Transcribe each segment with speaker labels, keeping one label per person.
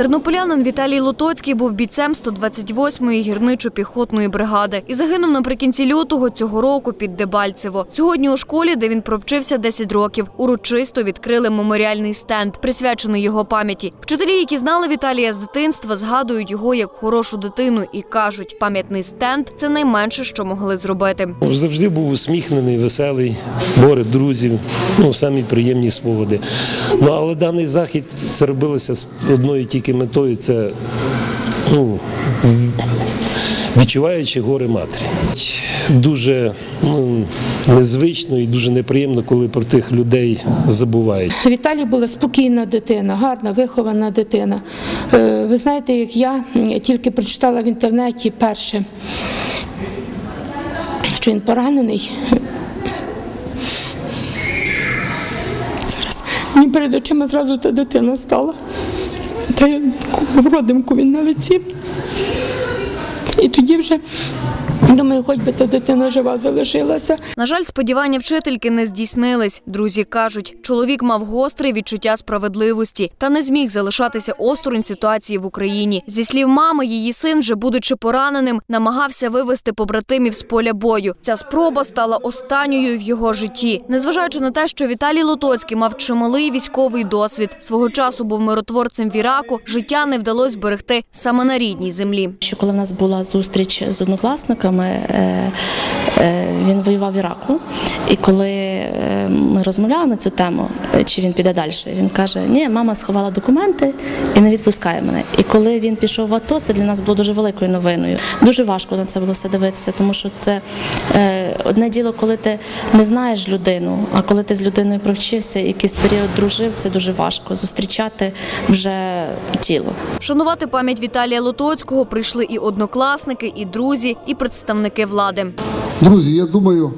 Speaker 1: Тернополянин Віталій Лотоцький був бійцем 128-ї гірничо-піхотної бригади і загинув наприкінці лютого цього року під Дебальцево. Сьогодні у школі, де він провчився 10 років, урочисто відкрили меморіальний стенд, присвячений його пам'яті. Вчителі, які знали Віталія з дитинства, згадують його як хорошу дитину і кажуть, пам'ятний стенд це найменше, що могли зробити.
Speaker 2: Завжди був усміхнений, веселий, борет друзів, ну самі приємні спогади. Ну але даний захід це робилося з одною тільки метою це ну, відчуваючи горе матері. Дуже ну, незвично і дуже неприємно, коли про тих людей забувають.
Speaker 3: Віталій була спокійна дитина, гарна, вихована дитина. Е, Ви знаєте, як я тільки прочитала в інтернеті перше, що він поранений. Зараз мені перед очима зразу та дитина стала. В родимку він на лиці. І тоді вже думаю, хоч би та дитина жива залишилася.
Speaker 1: На жаль, сподівання вчительки не здійснились. Друзі кажуть, чоловік мав гостре відчуття справедливості та не зміг залишатися осторонь ситуації в Україні. Зі слів мами, її син, вже будучи пораненим, намагався вивести побратимів з поля бою. Ця спроба стала останньою в його житті. Незважаючи на те, що Віталій Лотоцький мав чималий військовий досвід, свого часу був миротворцем в Іраку, життя не вдалося зберегти саме на рідній землі.
Speaker 4: Що коли в нас була зустріч з однокласниками, uma eh, він воював в Іраку. І коли е, ми розмовляли на цю тему, е, чи він піде далі, він каже: Ні, мама сховала документи і не відпускає мене. І коли він пішов в АТО, це для нас було дуже великою новиною. Дуже важко на це було все дивитися, тому що це е, одне діло, коли ти не знаєш людину, а коли ти з людиною провчився, якийсь період дружив, це дуже важко зустрічати вже тіло.
Speaker 1: Вшанувати пам'ять Віталія Лотоцького прийшли і однокласники, і друзі, і представники влади.
Speaker 5: Друзі, я думаю,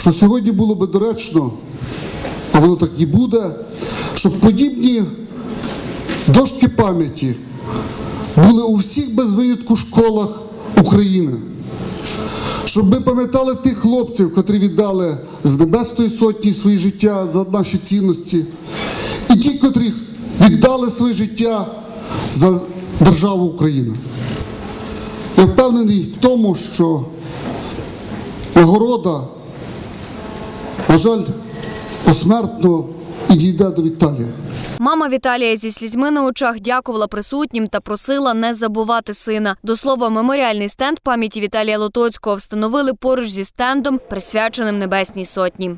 Speaker 5: що сьогодні було би доречно, а воно так і буде, щоб подібні дошки пам'яті були у всіх без винятку школах України. Щоб ми пам'ятали тих хлопців, котрі віддали з Небесної сотні своє життя за наші цінності, і ті, котрі віддали своє життя за державу Україна. Я впевнений в тому, що нагорода, на жаль, посмертно і дійде до Віталія.
Speaker 1: Мама Віталія зі слізьми на очах дякувала присутнім та просила не забувати сина. До слова, меморіальний стенд пам'яті Віталія Лотоцького встановили поруч зі стендом, присвяченим Небесній Сотні.